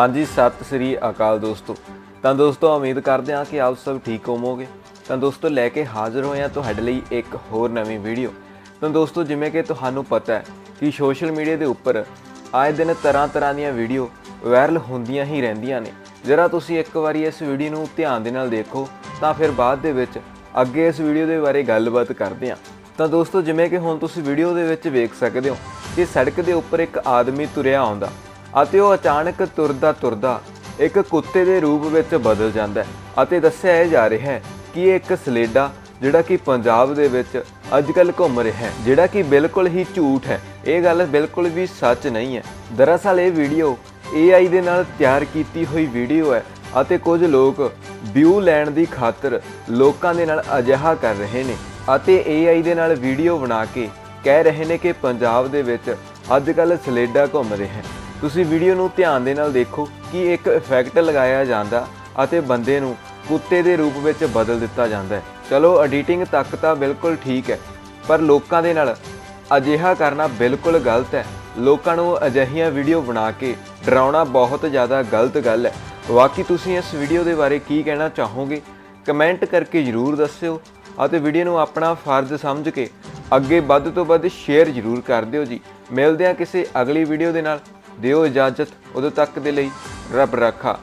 ਹਾਂਜੀ, ਸਤਿ ਸ੍ਰੀ ਅਕਾਲ ਦੋਸਤੋ। ਤਾਂ ਦੋਸਤੋ, ਉਮੀਦ ਕਰਦੇ ਹਾਂ ਕਿ ਆਪ ਸਭ ਠੀਕ ਹੋਵੋਗੇ। ਤਾਂ ਦੋਸਤੋ, ਲੈ ਕੇ ਹਾਜ਼ਰ ਹੋਏ ਹਾਂ ਤੁਹਾਡੇ ਲਈ ਇੱਕ ਹੋਰ ਨਵੀਂ ਵੀਡੀਓ। ਤਾਂ ਦੋਸਤੋ, ਜਿਵੇਂ ਕਿ ਤੁਹਾਨੂੰ ਪਤਾ ਹੈ ਕਿ ਸੋਸ਼ਲ ਮੀਡੀਆ ਦੇ ਉੱਪਰ ਆਏ ਦਿਨ ਤਰ੍ਹਾਂ ਤਰ੍ਹਾਂ ਦੀਆਂ ਵੀਡੀਓ ਵਾਇਰਲ ਹੁੰਦੀਆਂ ਹੀ ਰਹਿੰਦੀਆਂ ਨੇ। ਜਰਾ ਤੁਸੀਂ ਇੱਕ ਵਾਰੀ ਇਸ ਵੀਡੀਓ ਨੂੰ ਧਿਆਨ ਦੇ ਨਾਲ ਦੇਖੋ, ਤਾਂ ਫਿਰ ਬਾਅਦ ਦੇ ਵਿੱਚ ਅੱਗੇ ਇਸ ਵੀਡੀਓ ਦੇ ਬਾਰੇ ਗੱਲਬਾਤ ਕਰਦੇ ਹਾਂ। ਤਾਂ ਦੋਸਤੋ, ਜਿਵੇਂ ਕਿ ਹੁਣ ਤੁਸੀਂ ਵੀਡੀਓ ਦੇ ਵਿੱਚ ਵੇਖ ਸਕਦੇ ਹੋ ਕਿ ਸੜਕ ਦੇ ਉੱਪਰ ਇੱਕ ਆਦਮੀ ਤੁਰਿਆ ਆਉਂਦਾ। ਅਤੇ ਉਹ ਅਚਾਨਕ ਤੁਰਦਾ ਤੁਰਦਾ ਇੱਕ ਕੁੱਤੇ ਦੇ ਰੂਪ ਵਿੱਚ ਬਦਲ ਜਾਂਦਾ ਹੈ ਅਤੇ ਦੱਸਿਆ ਇਹ ਜਾ ਰਿਹਾ ਹੈ ਕਿ ਇਹ ਇੱਕ ਸਲੇਡਾ ਜਿਹੜਾ ਕਿ ਪੰਜਾਬ ਦੇ ਵਿੱਚ ਅੱਜਕੱਲ ਘੁੰਮ ਰਿਹਾ ਹੈ, ਜਿਹੜਾ ਕਿ ਬਿਲਕੁਲ ਹੀ ਝੂਠ ਹੈ। ਇਹ ਗੱਲ ਬਿਲਕੁਲ ਵੀ ਸੱਚ ਨਹੀਂ ਹੈ। ਦਰਅਸਲ ਇਹ ਵੀਡੀਓ AI ਦੇ ਨਾਲ ਤਿਆਰ ਕੀਤੀ ਹੋਈ ਵੀਡੀਓ ਹੈ ਅਤੇ ਕੁਝ ਲੋਕ ਵਿਊ ਲੈਣ ਦੀ ਖਾਤਰ ਲੋਕਾਂ ਦੇ ਨਾਲ ਅਜਿਹਾ ਕਰ ਰਹੇ ਨੇ ਅਤੇ AI ਦੇ ਨਾਲ ਵੀਡੀਓ ਬਣਾ ਕੇ ਕਹਿ ਰਹੇ ਨੇ ਕਿ ਪੰਜਾਬ ਦੇ ਵਿੱਚ ਅੱਜ ਕੱਲ ਸਲੇਡਾ ਘੁੰਮ ਰਿਹਾ ਹੈ। ਤੁਸੀਂ ਵੀਡੀਓ ਨੂੰ ਧਿਆਨ ਦੇ ਨਾਲ ਦੇਖੋ ਕਿ ਇੱਕ ਇਫੈਕਟ ਲਗਾਇਆ ਜਾਂਦਾ ਅਤੇ ਬੰਦੇ ਨੂੰ ਕੁੱਤੇ ਦੇ ਰੂਪ ਵਿੱਚ ਬਦਲ ਦਿੱਤਾ ਜਾਂਦਾ ਹੈ। ਚਲੋ ਐਡੀਟਿੰਗ ਤੱਕ ਤਾਂ ਬਿਲਕੁਲ ਠੀਕ ਹੈ, ਪਰ ਲੋਕਾਂ ਦੇ ਨਾਲ ਅਜਿਹਾ ਕਰਨਾ ਬਿਲਕੁਲ ਗਲਤ ਹੈ। ਲੋਕਾਂ ਨੂੰ ਅਜਿਹੀਆਂ ਵੀਡੀਓ ਬਣਾ ਕੇ ਡਰਾਉਣਾ ਬਹੁਤ ਜ਼ਿਆਦਾ ਗਲਤ ਗੱਲ ਹੈ। ਬਾਕੀ ਤੁਸੀਂ ਇਸ ਵੀਡੀਓ ਦੇ ਬਾਰੇ ਕੀ ਕਹਿਣਾ ਚਾਹੋਗੇ? ਕਮੈਂਟ ਕਰਕੇ ਜਰੂਰ ਦੱਸਿਓ ਅਤੇ ਵੀਡੀਓ ਨੂੰ ਆਪਣਾ ਫਰਜ਼ ਸਮਝ ਕੇ ਅੱਗੇ ਵੱਧ ਤੋਂ ਵੱਧ ਸ਼ੇਅਰ ਜਰੂਰ ਕਰ ਦਿਓ ਜੀ। ਮਿਲਦੇ ਹਾਂ ਕਿਸੇ ਅਗਲੀ ਵੀਡੀਓ ਦੇ ਨਾਲ। ਦਿਓ ਇਜਾਜ਼ਤ ਉਦੋਂ ਤੱਕ ਦੇ ਲਈ ਰੱਬ ਰਾਖਾ।